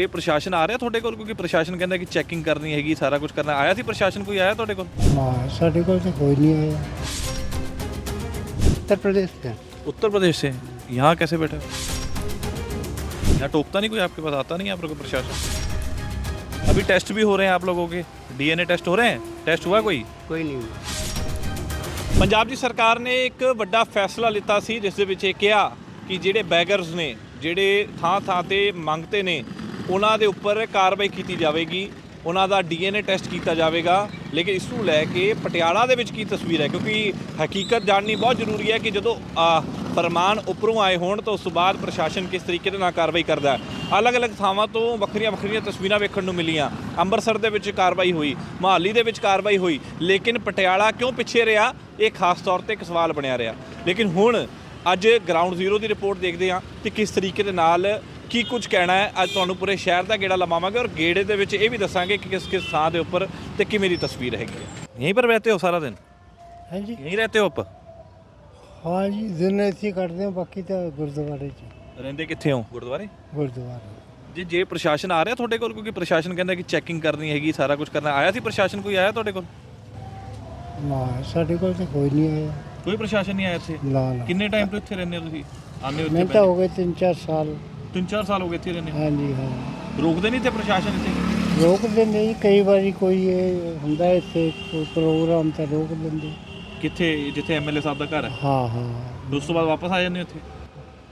ਜੇ ਪ੍ਰਸ਼ਾਸਨ ਆ ਰਿਹਾ ਤੁਹਾਡੇ ਕੋਲ ਕਿਉਂਕਿ ਪ੍ਰਸ਼ਾਸਨ ਕਹਿੰਦਾ ਕਿ ਚੈਕਿੰਗ ਕਰਨੀ ਹੈਗੀ ਸਾਰਾ ਕੁਝ ਕਰਨਾ ਆਇਆ ਸੀ ਪ੍ਰਸ਼ਾਸਨ ਕੋਈ ਆਇਆ ਤੁਹਾਡੇ ਕੋਲ ਹਾਂ ਸਾਡੇ ਕੋਲ ਤਾਂ ਕੋਈ ਨਹੀਂ ਆਇਆ उत्तर प्रदेश से उत्तर प्रदेश से यहाँ कैसे बैठे हो? यहाँ टोकता नहीं कोई आपके पास आता नहीं है आप लोगों को प्रशासन अभी टेस्ट भी हो रहे हैं आप लोगों के डीएनए टेस्ट हो रहे हैं टेस्ट हुआ कोई कोई नहीं हुआ ਪੰਜਾਬ ਦੀ ਸਰਕਾਰ ਨੇ ਇੱਕ ਵੱਡਾ ਫੈਸਲਾ ਲਿੱਤਾ ਸੀ ਜਿਸ ਦੇ ਵਿੱਚ ਇਹ ਕਿਹਾ ਕਿ ਜਿਹੜੇ ਬੈਗਰਸ ਨੇ ਜਿਹੜੇ ਥਾਂ ਥਾਂ ਤੇ ਮੰਗਤੇ ਨੇ ਉਹਨਾਂ ਦੇ ਉੱਪਰ ਕਾਰਵਾਈ ਕੀਤੀ ਜਾਵੇਗੀ। ਉਹਨਾਂ ਦਾ ਡੀਐਨਏ ਟੈਸਟ ਕੀਤਾ ਜਾਵੇਗਾ। ਲੇਕਿਨ ਇਸ ਨੂੰ ਲੈ ਕੇ ਪਟਿਆਲਾ ਦੇ ਵਿੱਚ ਕੀ ਤਸਵੀਰ ਹੈ? ਕਿਉਂਕਿ ਹਕੀਕਤ ਜਾਣਨੀ ਬਹੁਤ ਜ਼ਰੂਰੀ ਹੈ ਕਿ ਜਦੋਂ ਫਰਮਾਨ ਉੱਪਰੋਂ ਆਏ ਹੋਣ, ਤਾਂ ਉਸ ਤੋਂ ਬਾਅਦ ਪ੍ਰਸ਼ਾਸਨ ਕਿਸ ਤਰੀਕੇ ਦੇ ਨਾਲ ਕਾਰਵਾਈ ਕਰਦਾ ਹੈ। ਅਲੱਗ-ਅਲੱਗ ਥਾਵਾਂ ਤੋਂ ਵੱਖਰੀਆਂ ਵੱਖਰੀਆਂ ਤਸਵੀਰਾਂ ਵੇਖਣ ਨੂੰ ਮਿਲੀਆਂ। ਅੰਮ੍ਰਿਤਸਰ ਦੇ ਵਿੱਚ ਕਾਰਵਾਈ ਹੋਈ, ਮਹਾਲੀ ਦੇ ਵਿੱਚ ਕਾਰਵਾਈ ਹੋਈ, ਲੇਕਿਨ ਪਟਿਆਲਾ ਕਿਉਂ ਪਿੱਛੇ ਰਿਹਾ? ਇਹ ਖਾਸ ਤੌਰ ਤੇ ਇੱਕ ਸਵਾਲ ਬਣਿਆ ਰਿਹਾ। ਲੇਕਿਨ ਹੁਣ ਅੱਜ ਗਰਾਊਂਡ ਜ਼ੀਰੋ ਦੀ ਰਿਪੋਰਟ ਦੇਖਦੇ ਹਾਂ ਕਿ ਕਿਸ ਤਰੀਕੇ ਦੇ ਨਾਲ ਕੀ ਕੁਝ ਕਹਿਣਾ ਹੈ? ਅੱਜ ਤੁਹਾਨੂੰ ਪੂਰੇ ਸ਼ਹਿਰ ਦਾ ਗੇੜਾ ਲਵਾਵਾਂਗੇ ਔਰ ਗੇੜੇ ਦੇ ਵਿੱਚ ਇਹ ਵੀ ਦੱਸਾਂਗੇ ਕਿ ਕਿਸ ਕਿਸ ਥਾਂ ਦੇ ਉੱਪਰ ਤੇ ਕਿਵੇਂ ਦੀ ਤਸਵੀਰ ਹੈਗੀ ਹੈ। ਪਰ ਰਹਤੇ ਹੋ ਸਾਰਾ ਦਿਨ? हाँ जी ਯਹੀਂ ਰਹਤੇ ਹੋ ਆਪ? हाँ जी दिन ऐसे करते हैं बाकी तो गुरुद्वारे ਰਹਿੰਦੇ ਕਿੱਥੇ ਹੋ? ਗੁਰਦੁਆਰੇ? गुरुद्वारे ਜੇ ਜੇ ਪ੍ਰਸ਼ਾਸਨ ਆ ਰਿਹਾ ਤੁਹਾਡੇ ਕੋਲ ਕਿਉਂਕਿ ਪ੍ਰਸ਼ਾਸਨ ਕਹਿੰਦਾ ਕਿ ਚੈਕਿੰਗ ਕਰਨੀ ਹੈਗੀ ਸਾਰਾ ਕੁਝ ਕਰਨਾ। ਆਇਆ ਸੀ ਪ੍ਰਸ਼ਾਸਨ? ਕੋਈ ਆਇਆ ਤੁਹਾਡੇ ਕੋਲ? ना साढ़े को तो कोई नहीं आया ਕੋਈ ਪ੍ਰਸ਼ਾਸਨ ਨਹੀਂ ਆਇਆ ਇੱਥੇ? ਕਿੰਨੇ ਟਾਈम ਤੋਂ ਇੱਥੇ ਰਹਿੰਦੇ ਹੋ ਤੁਸੀਂ? ਆਨੇ ਉੱਥੇ मैं तो हो गए तीन चार साल 3-4 ਸਾਲ ਹੋ ਗਏ ਇੱਥੇ ਰਹਿੰਦੇ ਹਾਂਜੀ ਹਾਂ। ਰੋਕਦੇ ਨਹੀਂ ਤੇ ਪ੍ਰਸ਼ਾਸਨ ਇੱਥੇ? ਰੋਕਦੇ ਨਹੀਂ ਕਈ ਵਾਰੀ ਕੋਈ ਇਹ ਹੁੰਦਾ ਇੱਥੇ ਕੋਈ ਪ੍ਰੋਗਰਾਮ ਤਾਂ ਰੋਕ ਦਿੰਦੇ। ਕਿੱਥੇ? ਜਿੱਥੇ ਐਮਐਲਏ ਸਾਹਿਬ ਦਾ ਘਰ ਹੈ? ਹਾਂ ਹਾਂ। ਉਸ ਬਾਅਦ ਵਾਪਸ ਆ ਜਾਂਦੇ ਉੱਥੇ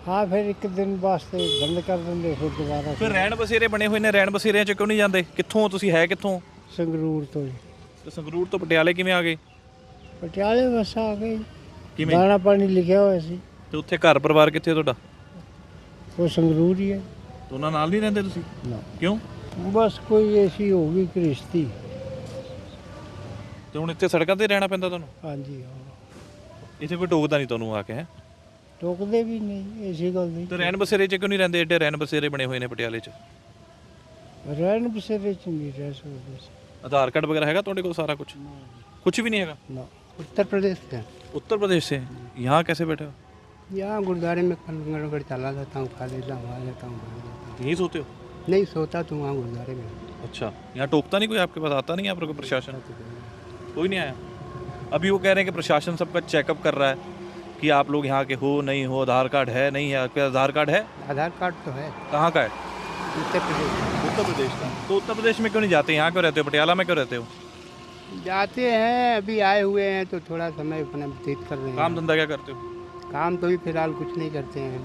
ਹਾਂ ਫਿਰ ਇੱਕ ਦਿਨ ਵਾਸਤੇ ਬੰਦ ਕਰ ਦਿੰਦੇ ਫਿਰ ਦੁਬਾਰਾ ਫਿਰ ਰਹਿਣ ਬਸੇਰੇ ਬਣੇ ਹੋਏ ਨੇ ਰਹਿਣ ਬਸੇਰਿਆਂ 'ਚ ਕਿਉਂ ਨਹੀਂ ਜਾਂਦੇ? ਕਿੱਥੋਂ? ਤੁਸੀਂ ਹੈ ਕਿੱਥੋਂ? ਸੰਗਰੂਰ ਤੋਂ ਜੀ ਤੇ ਸੰਗਰੂਰ ਤੋਂ ਪਟਿਆਲੇ ਕਿਵੇਂ ਆ ਗਏ? ਪਟਿਆਲੇ ਵਸਾ ਗਏ। ਕਿਵੇਂ? ਦਾਣਾ ਪਾਣੀ ਲਿਖਿਆ ਹੋਇਆ ਸੀ। ਤੇ ਉੱਥੇ ਘਰ ਪਰਿਵਾਰ ਕਿੱਥੇ ਤੁਹਾਡਾ? ਉਹ ਸੰਗਰੂਰ ਹੀ। ਹੈ ਉਹਨਾਂ ਨਾਲ ਨਹੀਂ ਰਹਿੰਦੇ ਤੁਸੀਂ? ਨਾ। ਕਿਉਂ? ਬਸ ਕੋਈ ਐਸੀ ਹੋ ਗਈ ਕ੍ਰਿਸ਼ਤੀ ਤੇ ਹੁਣ ਇੱਥੇ ਸੜਕਾਂ ਤੇ ਰਹਿਣਾ ਪੈਂਦਾ ਤੁਹਾਨੂੰ? ਹਾਂਜੀ ਇੱਥੇ ਕੋਈ ਟੋਕਦਾ ਨਹੀਂ ਤੁਹਾਨੂੰ ਆ ਕੇ ਹੈ? ਟੋਕਦੇ ਵੀ ਨਹੀਂ ਐਸੀ ਗੱਲ ਨਹੀਂ। ਤੇ ਰਹਿਣ ਬਸੇਰੇ 'ਚ ਕਿਉਂ ਨਹੀਂ ਰਹਿੰਦੇ? ਐਡੇ ਰਹਿਣ ਬਸੇਰੇ ਬਣੇ ਹੋਏ ਨੇ ਪਟਿਆਲੇ 'ਚ। ਰਹਿਣ ਬਸੇਰੇ ਚ ਨਹੀਂ ਰਹਿ ਸਕਦੇ ਆਧਾਰ ਕਾਰਡ ਵਗੈਰਾ ਹੈਗਾ ਤੁਹਾਡੇ ਕੋਲ ਸਾਰਾ ਕੁਝ ਕੁਝ ਵੀ ਨਹੀਂ ਹੈਗਾ? ਨਾ। ਉੱਤਰ ਪ੍ਰਦੇਸ਼ ਦਾ ਉੱਤਰ ਪ੍ਰदेश से यहाँ कैसे बैठे हो यहाँ गुरुद्वारे में वंगर चला जाता हूँ खा लेता हूँ आ जाता हूँ जाता हूँ। यहीं सोते हो? नहीं सोता तो वहाँ गुरुद्वारे में। अच्छा यहाँ टोकता नहीं कोई आपके पास? आता नहीं आप लोग प्रशासन? कोई नहीं। आया? अभी वो कह रहे हैं कि प्रशासन सबका चेकअप कर रहा है कि आप लोग यहाँ के हो नहीं हो आधार कार्ड है नहीं है आपके आधार कार्ड है? आधार कार्ड तो है। कहाँ का है? उत्तर प्रदेश उत्तर प्रदेश का। तो उत्तर प्रदेश में क्यों नहीं जाते? यहाँ क्यों रहते हो? पटियाला में क्यों रहते हो? जाते हैं अभी आए हुए हैं तो थोड़ा समय अपना व्यतीत कर रहे हैं। काम धंधा क्या करते हो? काम तो भी फ़िलहाल कुछ नहीं करते हैं।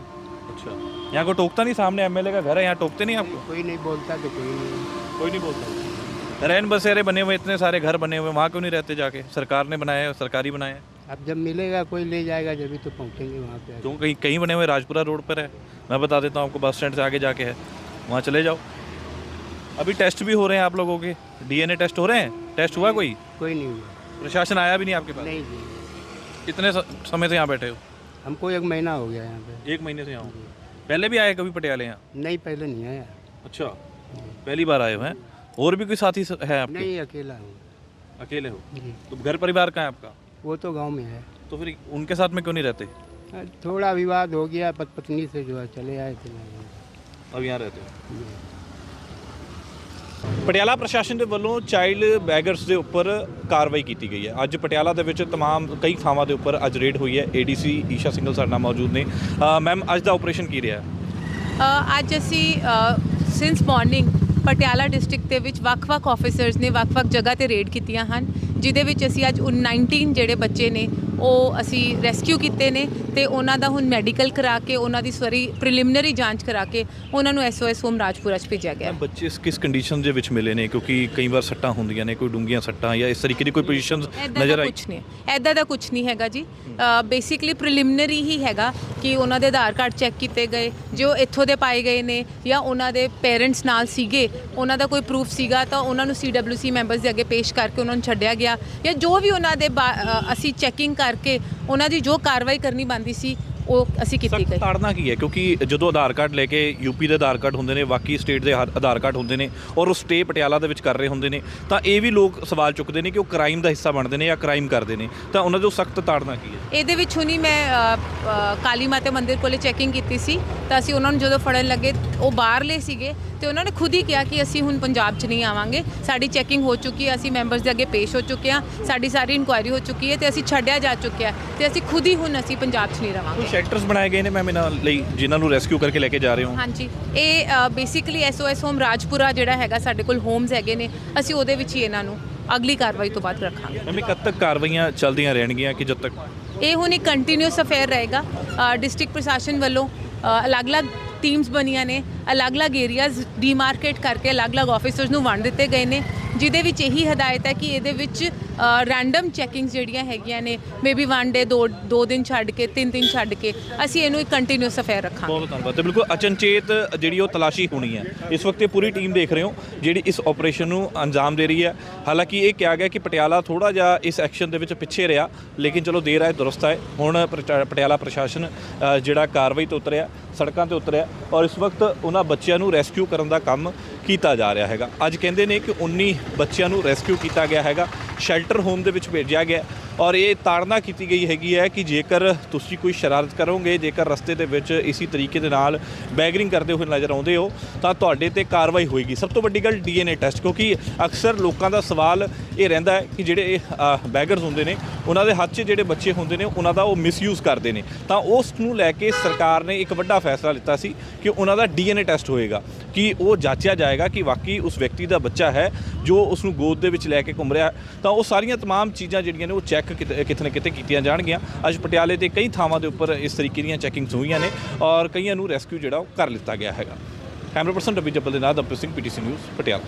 अच्छा। यहाँ को टोकता नहीं सामने एमएलए का घर है? यहाँ टोकते नहीं आपको? कोई नहीं बोलता तो कोई नहीं। कोई नहीं बोलता। रैन बसेरे बने हुए इतने सारे घर बने हुए वहाँ क्यों नहीं रहते जाके? सरकार ने बनाया हैं, सरकारी बनाया अब जब मिलेगा कोई ले जाएगा जब तो पहुँचेंगे वहाँ पे क्यों? कहीं कहीं बने हुए राजपुरा रोड पर है। मैं बता देता हूँ आपको बस स्टैंड से आगे जाके है। वहाँ चले जाओ। अभी टेस्ट भी हो रहे हैं आप लोगों के। डीएनए टेस्ट हो रहे हैं? टेस्ट हुआ कोई? कोई नहीं हुआ। प्रशासन आया भी नहीं आपके पास? नहीं कितने समय से यहाँ बैठे हो? हमको एक महीना हो गया यहाँ पे। एक महीने से यहाँ पहले भी आए कभी पटियाले यहाँ? नहीं पहले नहीं आया। अच्छा। पहली बार आए हुए हैं? और भी कोई साथी है आपके? नहीं अकेला हूँ। अकेले हो? तो घर परिवार कहाँ है आपका? वो तो गाँव में है। तो फिर उनके साथ में क्यों नहीं रहते? थोड़ा विवाद हो गया पत पत्नी से जो है चले आए थे। अब यहाँ रहते हो? ਪਟਿਆਲਾ ਪ੍ਰਸ਼ਾਸਨ ਦੇ ਵੱਲੋਂ ਚਾਈਲਡ ਬੈਗਰਸ ਦੇ ਉੱਪਰ ਕਾਰਵਾਈ ਕੀਤੀ ਗਈ ਹੈ ਅੱਜ ਪਟਿਆਲਾ ਦੇ ਵਿੱਚ तमाम ਕਈ ਥਾਵਾਂ ਦੇ ਉੱਪਰ ਅੱਜ ਰੇਡ ਹੋਈ ਹੈ ਏਡੀਸੀ ਈਸ਼ਾ ਸਿੰਗਲ ਸਾਡੇ ਨਾਲ ਮੌਜੂਦ ਨੇ ਮੈਮ ਅੱਜ ਦਾ ਆਪਰੇਸ਼ਨ ਕੀ ਰਿਹਾ ਅ, ਅੱਜ ਅਸੀਂ ਸਿੰਸ ਮਾਰਨਿੰਗ ਪਟਿਆਲਾ ਡਿਸਟ੍ਰਿਕਟ ਦੇ ਵਿੱਚ ਵੱਖ-ਵੱਖ ਆਫੀਸਰਸ ਨੇ ਵੱਖ-ਵੱਖ ਜਗ੍ਹਾ ਤੇ ਰੇਡ ਕੀਤੀਆਂ ਹਨ ਜਿਦੇ ਵਿੱਚ ਅਸੀਂ ਅੱਜ ਉਨ 19 ਜਿਹੜੇ ਬੱਚੇ ਨੇ ਉਹ ਅਸੀਂ ਰੈਸਕਿਊ ਕੀਤੇ ਨੇ ਤੇ ਉਹਨਾਂ ਦਾ ਹੁਣ ਮੈਡੀਕਲ ਕਰਾ ਕੇ ਉਹਨਾਂ ਦੀ ਸਵਰੀ ਪ੍ਰੀਲਿਮਿਨਰੀ ਜਾਂਚ ਕਰਾ ਕੇ ਉਹਨਾਂ ਨੂੰ ਐਸਓਐਸ ਹੋਮ ਰਾਜਪੁਰਾ ਚ ਭੇਜਿਆ ਗਿਆ ਬੱਚੇ ਇਸ ਕਿਸ ਕੰਡੀਸ਼ਨ ਦੇ ਵਿੱਚ ਮਿਲੇ ਨੇ? ਕਿਉਂਕਿ ਕਈ ਵਾਰ ਸੱਟਾਂ ਹੁੰਦੀਆਂ ਨੇ ਕੋਈ ਡੂੰਘੀਆਂ ਸੱਟਾਂ ਜਾਂ ਇਸ ਤਰੀਕੇ ਦੀ ਕੋਈ ਪੋਜੀਸ਼ਨਸ ਐਦਾਂ ਨਜ਼ਰ ਦਾ ਆਈ? ਕੁਝ ਨਹੀਂ ਐਦਾਂ ਦਾ ਕੁਝ ਨਹੀਂ ਹੈਗਾ ਜੀ। ਬੇਸਿਕਲੀ ਪ੍ਰੀਲਿਮਿਨਰੀ ਹੀ ਹੈਗਾ ਕਿ ਉਹਨਾਂ ਦੇ ਆਧਾਰ ਕਾਰਡ ਚੈੱਕ ਕੀਤੇ ਗਏ ਜੋ ਇੱਥੋਂ ਦੇ ਪਾਏ ਗਏ ਨੇ ਜਾਂ ਉਹਨਾਂ ਦੇ ਪੇਰੈਂਟਸ ਨਾਲ ਸੀਗੇ ਉਹਨਾਂ ਦਾ ਕੋਈ ਪ੍ਰੂਫ ਸੀਗਾ ਤਾਂ ਉਹਨਾਂ ਨੂੰ ਸੀਡਬਲਯੂਸੀ ਮੈਂਬਰਸ ਦੇ ਅੱਗੇ ਪੇਸ਼ ਕਰਕੇ ਉਹਨਾਂ ਨੂੰ ਛੱਡਿਆ ਗਿਆ ਜਾਂ ਜੋ ਵੀ ਉਹਨਾਂ ਦੇ ਅਸੀਂ ਚੈਕਿੰਗ ਕਰਕੇ ਉਹਨਾਂ ਦੀ ਜੋ ਕਾਰਵਾਈ ਕਰਨੀ ਬੰਦੀ ਸੀ ਉਹ ਅਸੀਂ ਕੀਤੀ ਸਖਤ ਗਈ। ਤਾੜਨਾ ਕੀ ਹੈ? ਕਿਉਂਕਿ ਜਦੋਂ ਆਧਾਰ ਕਾਰਡ ਲੈ ਕੇ ਯੂਪੀ ਦੇ ਆਧਾਰ ਕਾਰਡ ਹੁੰਦੇ ਨੇ ਬਾਕੀ ਸਟੇਟ ਦੇ ਆਧਾਰ ਕਾਰਡ ਹੁੰਦੇ ਨੇ ਔਰ ਉਹ ਸਟੇ ਪਟਿਆਲਾ ਦੇ ਵਿੱਚ ਕਰ ਰਹੇ ਹੁੰਦੇ ਨੇ ਤਾਂ ਇਹ ਵੀ ਲੋਕ ਸਵਾਲ ਚੁੱਕਦੇ ਨੇ ਕਿ ਉਹ ਕ੍ਰਾਈਮ ਦਾ ਹਿੱਸਾ ਬਣਦੇ ਨੇ ਜਾਂ ਕ੍ਰਾਈਮ ਕਰਦੇ ਨੇ। ਤਾਂ ਉਹਨਾਂ ਦੇ ਸਖਤ ਤਾੜਨਾ ਕੀ ਹੈ? ਇਹਦੇ ਵਿੱਚ ਹੁਣੀ ਮੈਂ ਕਾਲੀ ਮਾਤਾ ਮੰਦਿਰ ਕੋਲੇ ਚੈਕਿੰਗ ਕੀਤੀ ਸੀ ਤਾਂ ਅਸੀਂ ਉਹਨਾਂ ਨੂੰ ਜਦੋਂ ਫੜਨ ਲੱਗੇ ਉਹ ਬਾਹਰਲੇ ਸੀਗੇ ਤੇ ਉਹਨਾਂ ਨੇ ਖੁਦ ਹੀ ਕਿਹਾ ਕਿ ਅਸੀਂ ਹੁਣ ਪੰਜਾਬ 'ਚ ਨਹੀਂ ਆਵਾਂਗੇ। ਸਾਡੀ ਚੈਕਿੰਗ ਹੋ ਚੁੱਕੀ ਹੈ ਅਸੀਂ ਮੈਂਬਰਸ ਦੇ ਅੱਗੇ ਪੇਸ਼ ਹੋ ਚੁੱਕੇ ਹਾਂ ਸਾਡੀ ਸਾਰੀ ਇਨਕੁਆਇਰੀ ਹੋ ਚੁੱਕੀ ਹੈ ਤੇ ਅਸੀਂ ਛੱਡਿਆ ਜਾ ਚੁੱਕਿਆ ਤੇ ਅਸੀਂ ਖੁਦ ਹੀ ਹੁਣ ਅਸੀਂ ਪੰਜਾਬ 'ਚ ਨਹੀਂ ਕੋਈ ਸ਼ੈਲਟਰਸ ਬਣਾਏ ਗਏ ਨੇ ਮੈਮ ਇਹਨਾਂ ਲਈ ਜਿਨ੍ਹਾਂ ਨੂੰ ਰੈਸਕਿਊ ਕਰਕੇ ਲੈ ਕੇ ਜਾ ਰਹੇ ਹੋ? ਹਾਂਜੀ। ਇਹ ਬੇਸਿਕਲੀ ਐਸਓਐਸ ਹੋਮ ਰਾਜਪੁਰਾ ਜਿਹੜਾ ਹੈਗਾ ਸਾਡੇ ਕੋਲ ਹੋਮਸ ਹੈਗੇ ਨੇ ਅਸੀਂ ਉਹਦੇ ਵਿੱਚ ਹੀ ਇਹਨਾਂ ਨੂੰ ਅਗਲੀ ਕਾਰਵਾਈ ਤੋਂ ਬਾਅਦ ਰੱਖਾਂਗੇ। ਮੈਮ ਇਹ ਕਦ ਤੱਕ ਕਾਰਵਾਈਆਂ ਚੱਲਦੀਆਂ ਰਹਿਣਗੀਆਂ ਕਿ ਜਦ ਤੱਕ? ਇਹ ਹੁਣ ਇੱਕ ਕੰਟੀਨਿਊਸ ਅਫੇਅਰ ਰਹੇਗਾ। ਡਿਸਟ੍ਰਿਕਟ ਪ੍ਰਸ਼ਾਸਨ ਵੱਲੋਂ ਅਲੱਗ-ਅਲੱਗ ਟੀਮਸ ਬਣੀਆਂ ਨੇ ਅਲੱਗ-ਅਲੱਗ ਏਰੀਆਜ਼ ਡੀਮਾਰਕੇਟ ਕਰਕੇ ਅਲੱਗ-ਅਲੱਗ ਆਫੀਸਰਸ ਨੂੰ ਵੰਡ ਦਿੱਤੇ ਗਏ ਨੇ। ਜਿਹਦੇ ਵਿੱਚ ਇਹੀ ਹਦਾਇਤ ਹੈ ਕਿ ਇਹਦੇ ਵਿੱਚ ਰੈਂਡਮ ਚੈਕਿੰਗਸ ਜਿਹੜੀਆਂ ਹੈਗੀਆਂ ਨੇ ਮੇਬੀ ਵਨ ਡੇ ਦੋ ਦੋ ਦਿਨ ਛੱਡ ਕੇ ਤਿੰਨ ਦਿਨ ਛੱਡ ਕੇ ਅਸੀਂ ਇਹਨੂੰ ਇੱਕ ਕੰਟੀਨਿਊਸ ਅਫੇਅਰ ਰੱਖਾਂਗੇ। ਬਹੁਤ ਧੰਨਵਾਦ। ਤੇ ਬਿਲਕੁਲ ਅਚਨਚੇਤ ਜਿਹੜੀ ਉਹ ਤਲਾਸ਼ੀ ਹੋਣੀ ਹੈ ਇਸ ਵਕਤ ਇਹ ਪੂਰੀ ਟੀਮ ਦੇਖ ਰਹੇ ਹੋ ਜਿਹੜੀ ਇਸ ਆਪਰੇਸ਼ਨ ਨੂੰ ਅੰਜਾਮ ਦੇ ਰਹੀ ਹੈ। ਹਾਲਾਂਕਿ ਇਹ ਕਿਹਾ ਗਿਆ ਕਿ ਪਟਿਆਲਾ ਥੋੜਾ ਜਿਹਾ ਇਸ ਐਕਸ਼ਨ ਦੇ ਵਿੱਚ ਪਿੱਛੇ ਰਿਹਾ ਲੇਕਿਨ ਚਲੋ ਦੇਰ ਆਏ ਦੁਰਸਤ ਆਏ। ਹੁਣ ਪ੍ਰਚਾ- ਪਟਿਆਲਾ ਪ੍ਰਸ਼ਾਸਨ ਅ, ਜਿਹੜਾ ਕਾਰਵਾਈ ਤੋਂ ਉਤਰਿਆ ਸੜਕਾਂ ਤੇ ਉਤਰਿਆ ਔਰ ਇਸ ਵਕਤ ਉਹਨਾਂ ਬੱਚਿਆਂ ਨੂੰ ਰੈਸਕਿਊ ਕਰਨ ਦਾ ਕੰਮ ਕੀਤਾ ਜਾ ਰਿਹਾ ਹੈਗਾ। ਅੱਜ ਕਹਿੰਦੇ ਨੇ ਕਿ 19 ਬੱਚਿਆਂ ਨੂੰ ਰੈਸਕਿਊ ਕੀਤਾ ਗਿਆ ਹੈਗਾ। ਸ਼ੈਲਟਰ ਹੋਮ ਦੇ ਵਿੱਚ ਭੇਜਿਆ ਗਿਆ। ਔਰ ਇਹ ਤਾੜਨਾ ਕੀਤੀ ਗਈ ਹੈਗੀ ਹੈ ਕਿ ਜੇਕਰ ਤੁਸੀਂ ਕੋਈ ਸ਼ਰਾਰਤ ਕਰੋਗੇ ਜੇਕਰ ਰਸਤੇ ਦੇ ਵਿੱਚ ਇਸੇ ਤਰੀਕੇ ਦੇ ਨਾਲ ਬੈਗਰਿੰਗ ਕਰਦੇ ਹੋਏ ਨਜ਼ਰ ਆਉਂਦੇ ਹੋ ਤਾਂ ਤੁਹਾਡੇ ਤੇ ਕਾਰਵਾਈ ਹੋਏਗੀ ਸਭ ਤੋਂ ਵੱਡੀ ਗੱਲ ਡੀਐਨਏ ਟੈਸਟ ਕਿਉਂਕਿ ਅਕਸਰ ਲੋਕਾਂ ਦਾ ਸਵਾਲ ਇਹ ਰਹਿੰਦਾ ਹੈ ਕਿ ਜਿਹੜੇ ਬੈਗਰਸ ਹੁੰਦੇ ਨੇ ਉਹਨਾਂ ਦੇ ਹੱਥ 'ਚ ਜਿਹੜੇ ਬੱਚੇ ਹੁੰਦੇ ਨੇ ਉਹਨਾਂ ਦਾ ਉਹ ਮਿਸਯੂਜ਼ ਕਰਦੇ ਨੇ ਤਾਂ ਉਸ ਨੂੰ ਲੈ ਕੇ ਸਰਕਾਰ ਨੇ ਇੱਕ ਵੱਡਾ ਫੈਸਲਾ ਲਿੱਤਾ ਸੀ ਕਿ ਉਹਨਾਂ ਦਾ ਡੀਐਨਏ ਟੈਸਟ ਹੋਏਗਾ ਕਿ ਉਹ ਜਾਂਚਿਆ ਜਾਏਗਾ ਕਿ ਵਾਕਈ ਉਸ ਵਿਅਕਤੀ ਦਾ ਬੱਚਾ ਹੈ ਜੋ ਉਸ ਨੂੰ ਗੋਦ ਦੇ ਵਿੱਚ ਲੈ ਕੇ ਘੁੰਮ ਰਿਹਾ ਹੈ। ਤਾਂ ਉਹ ਸਾਰੀਆਂ तमाम ਚੀਜ਼ਾਂ ਜਿਹੜੀਆਂ ਨੇ ਉਹ ਚੈੱਕ ਕਿਤੇ ਨਾ ਕਿਤੇ ਕੀਤੀਆਂ ਜਾਣਗੀਆਂ। ਅੱਜ ਪਟਿਆਲੇ ਦੇ ਕਈ ਥਾਵਾਂ ਦੇ ਉੱਪਰ ਇਸ ਤਰੀਕੇ ਦੀਆਂ ਚੈਕਿੰਗਸ ਹੋਈਆਂ ਨੇ ਔਰ ਕਈਆਂ ਨੂੰ ਰੈਸਕਿਊ ਜਿਹੜਾ ਉਹ ਕਰ ਲਿੱਤਾ ਗਿਆ ਹੈਗਾ। ਕੈਮਰਾ ਪਰਸਨ ਰਵੀ ਜੱਬਲ ਦੇ ਨਾਲ ਦਪਤ ਸਿੰਘ ਪੀਟੀਸੀ ਨਿਊਜ਼ ਪਟਿਆਲਾ।